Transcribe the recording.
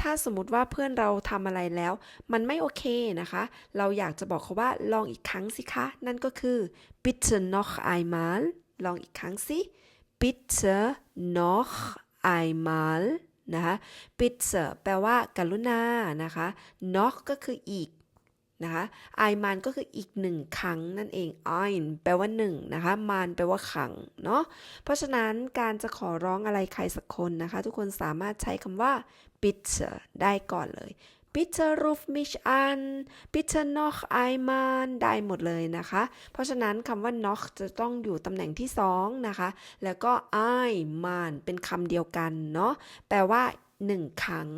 ถ้าสมมติว่าเพื่อนเราทำอะไรแล้ว มันไม่โอเคนะคะ เราอยากจะบอกเขาว่าลองอีกครั้งสิคะ นั่นก็คือ bitte noch einmal ลองอีกครั้งสิ bitte noch einmal นะคะ bitte แปลว่ากรุณานะคะ noch ก็คืออีก นะคะไอมันก็คืออีกหนึ่งครั้งนั่นเอง ein แปลว่าหนึ่งนะคะมานแปลว่าขังเนาะเพราะฉะนั้นการจะขอร้องอะไรใครสักคนนะคะ ทุกคนสามารถใช้คำว่า bitte ได้ก่อนเลย bitte ruf mich an bitte noch einmal ได้หมดเลยนะคะ เพราะฉะนั้นคำว่า noch จะต้องอยู่ตำแหน่งที่สองนะคะ แล้วก็ ein man เป็นคำเดียวกันเนาะแปลว่าหนึ่งครั้ง